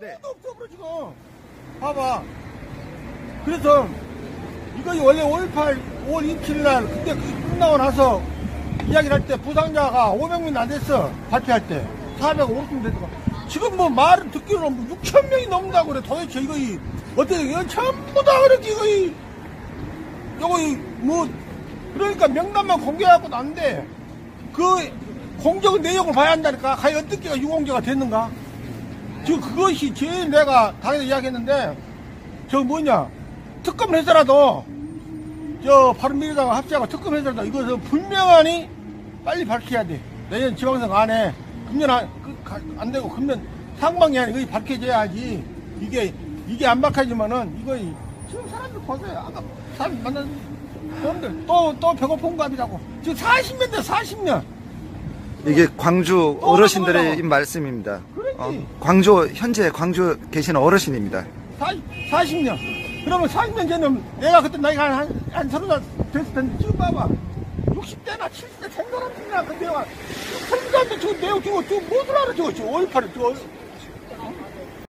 네. 도 없어 그래 지금. 봐봐. 그래서 이거 원래 5.18 5월 27일 날 그때 그 끝나고 나서 이야기를 할 때 부상자가 500명 안 됐어. 발표할 때. 450명 됐어. 지금 뭐 말을 듣기로는 뭐 6천 명이 넘는다고 그래. 도대체 이거 이 어떻게 이거 전부 다 그렇게 이거 이. 요거 이뭐 그러니까 명단만 공개하고 난데 그 공적 내용을 봐야 한다니까. 과연 어떻게가 유공개가 됐는가 지금 그것이 제일 내가 당연히 이야기했는데 저 뭐냐? 특검을 해서라도 저 바른미래당 합치하고 특검을 해서라도 이것은 분명하니 빨리 밝혀야 돼. 내년 지방선거 안에 금년 안, 그, 가- 안 되고 금년 상반기 안에 이것이 밝혀져야지. 이게 이게 안 밝혀지면은 이거 이- 지금 사람들 보세요. 아까 사람 만난 사람들 또 또 배고픈 밥이라고. 지금 40년 돼 40년. 이게 광주 어, 어르신들의. 말씀입니다. 어, 광주 현재 광주 계신 어르신입니다. 40, 년. 그러면 40년 전에 내가 그때 나이가 한, 한, 한 서른 살 됐을 텐데 지금 봐봐. 60대나 70대 된 사람들이나 근데 내가 사람들 지금 내가 지금 지금 못을 알아 지금 5.18을 저거